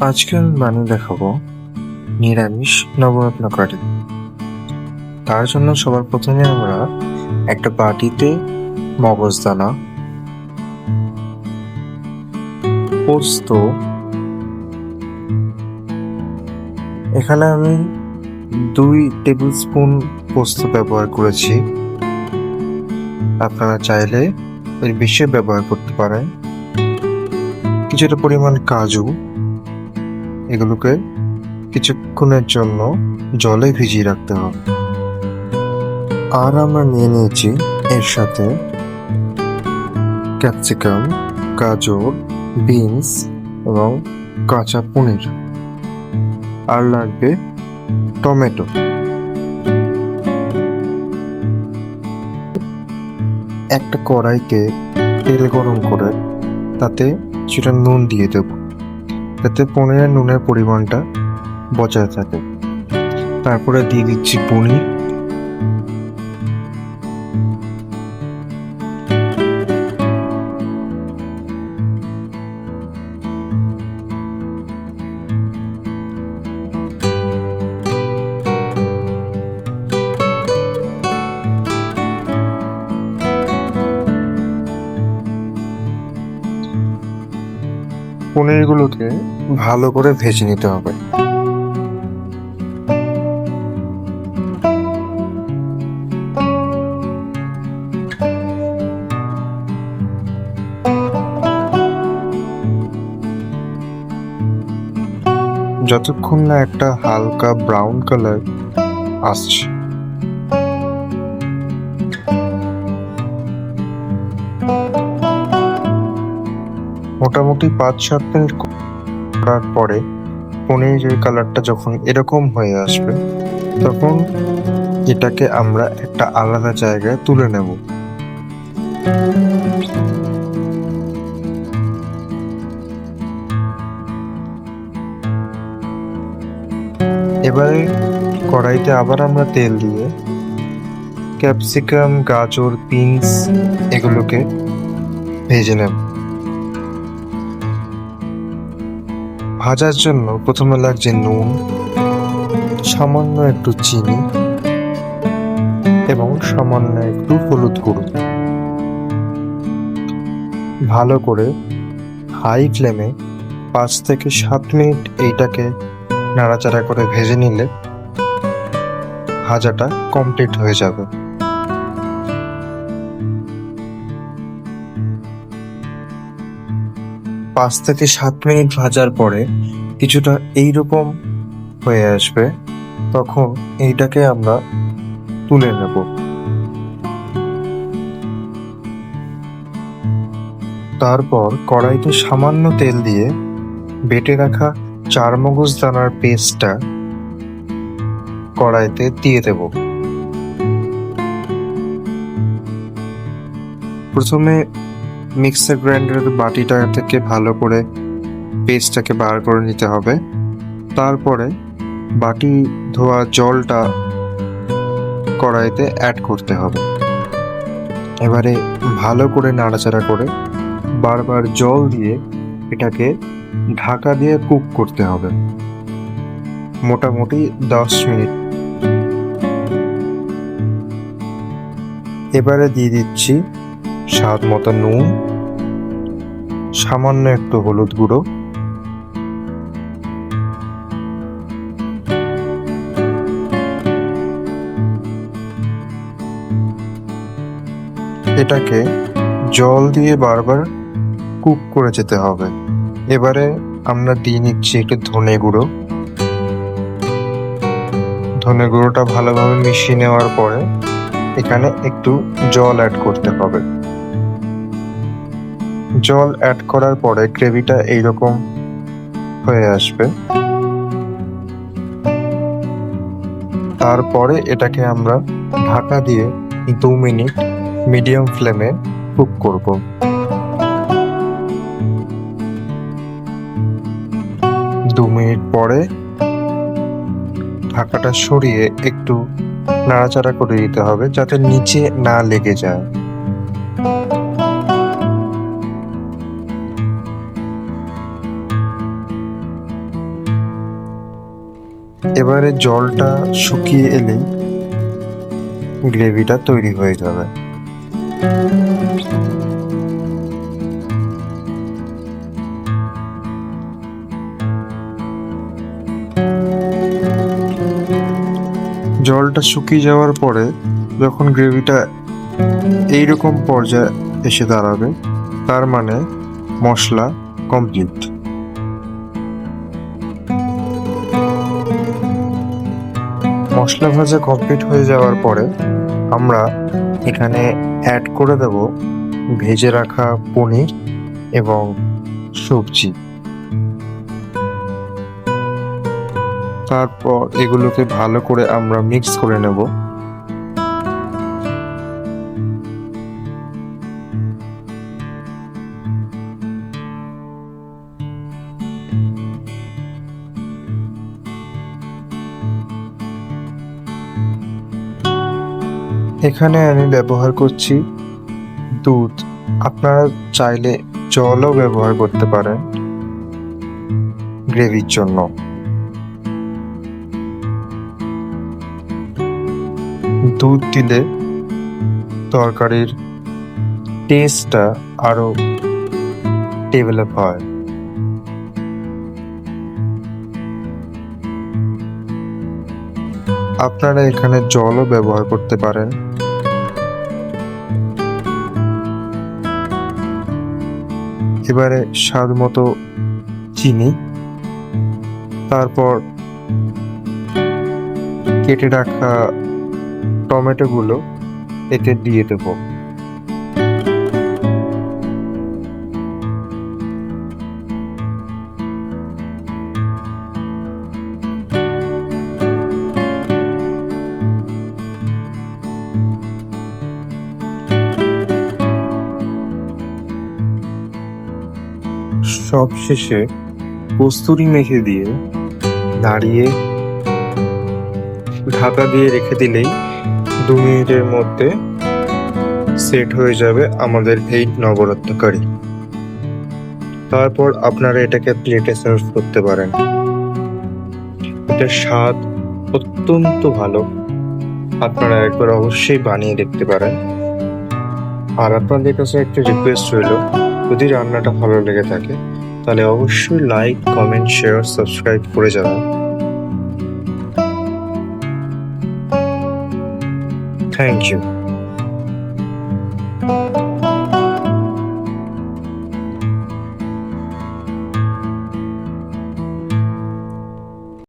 আজকে আমি বানিয়ে দেখাবো নিরামিষ নবরত্ন কারি তার জন্য সবার প্রথমে আমরা একটা বাটিতে মগজদানা পোস্ত, এখানে আমি দুই টেবিল স্পুন পোস্ত ব্যবহার করেছি। আপনারা চাইলে এর বেশি ব্যবহার করতে পারেন। কিছুটা পরিমাণ কাজু এগুলোকে কিছুক্ষণের জন্য জলে ভিজিয়ে রাখতে হবে। আর আমরা নিয়ে নিয়েছি এর সাথে ক্যাপসিকাম, গাজর, বিনস এবং কাঁচা পনির। আর লাগবে টমেটো। একটা কড়াইতে তেল গরম করে তাতে সেটা নুন দিয়ে দেব। যাতে পনিরের নুনের পরিমাণটা বজায় থাকে। তারপরে দিয়ে দিচ্ছি পনির। পনিরগুলোকে ভালো করে ভেজে নিতে হবে। যতক্ষণ না একটা হালকা ব্রাউন কালার আসছে মোটামুটি পাঁচ, সাত মিনিট করার পরে পনিরের কালারটা যখন এরকম হয়ে আসবে, তখন এটাকে আমরা একটা আলাদা জায়গায় তুলে নেব। এবারে কড়াইতে আবার আমরা তেল দিয়ে ক্যাপসিকাম, গাজর, বিনস এগুলোকে ভেজে নেব। ভাজার জন্য প্রথমে লাগছে নুন, সামান্য একটু চিনি এবং সামান্য একটু হলুদ গুঁড়ো। ভালো করে হাই ফ্লেমে পাঁচ থেকে সাত মিনিট এইটাকে নাড়াচাড়া করে ভেজে নিলে ভাজাটা কমপ্লিট হয়ে যাবে। পাঁচ থেকে সাত মিনিট ভাজার পরে কিছুটা এইরকম হয়ে আসবে, তখন এইটাকে আমরা তুলে নেব। তারপর কড়াইতে সামান্য তেল দিয়ে বেটে রাখা চার মগজ দানার পেস্টটা কড়াইতে দিয়ে দেব। প্রথমে মিক্সার গ্রাইন্ডারের বাটিটা থেকে ভালো করে পেস্টটাকে বার করে নিতে হবে। তারপরে বাটি ধোয়া জলটা কড়াইতে অ্যাড করতে হবে। এবারে ভালো করে নাড়াচাড়া করে বারবার জল দিয়ে এটাকে ঢাকা দিয়ে কুক করতে হবে। মোটামুটি দশ মিনিট। এবারে দিয়ে দিচ্ছি স্বাদ মতো নুন, সামান্য একটু হলুদ গুঁড়ো। এটাকে জল দিয়ে বারবার কুক করে যেতে হবে। এবারে আমরা দিয়ে নিচ্ছি একটু ধনে গুঁড়ো। ধনে গুঁড়োটা ভালোভাবে মিশিয়ে নেওয়ার পরে এখানে একটু জল অ্যাড করতে হবে। জল অ্যাড করার পরে গ্রেভিটা এইরকম হয়ে আসবে। তারপরে এটাকে আমরা ঢাকা দিয়ে দু মিনিট মিডিয়াম ফ্লেমে কুক করব। দু মিনিট পরে ঢাকাটা সরিয়ে একটু নাড়াচাড়া করে দিতে হবে যাতে নিচে না লেগে যায়। এবারে জলটা শুকিয়ে এলেই গ্রেভিটা তৈরি হয়ে যাবে। জলটা শুকিয়ে যাওয়ার পরে যখন গ্রেভিটা এইরকম পর্যায়ে এসে দাঁড়াবে, তার মানে মশলা কমপ্লিট মশলা ভাজা কমপ্লিট হয়ে যাওয়ার পরে আমরা এখানে অ্যাড করে দেব ভেজে রাখা পনির এবং সবজি। তারপর এগুলোকে ভালো করে আমরা মিক্স করে নেব। এখানে আমি ব্যবহার করছি দুধ। আপনারা চাইলে জলও ব্যবহার করতে পারেন গ্রেভির জন্য। দুধ দিলে তরকারির টেস্টটা আরও ডেভেলপ হয়। আপনারা এখানে জলও ব্যবহার করতে পারেন। এবারে স্বাদ মতো চিনি। তারপর কেটে রাখা টমেটোগুলো এতে দিয়ে দেবো। সব শেষে কস্তুরি মেখে দিয়ে দাঁড়িয়ে ঢাকা দিয়ে রেখে দিলেই দু মিনিটের মধ্যে সেট হয়ে যাবে আমাদের এই নবরত্ন কারি তারপর আপনারা এটাকে প্লেটে সার্ভ করতে পারেন। এটার স্বাদ অত্যন্ত ভালো। আপনারা একবার অবশ্যই বানিয়ে দেখতে পারেন। আর আপনাদের কাছে একটা রিকোয়েস্ট রইল। যদি রান্নাটা ভালো লেগে থাকে, তাহলে অবশ্যই লাইক কমেন্ট শেয়ার সাবস্ক্রাইব করে যাবেন থ্যাংক ইউ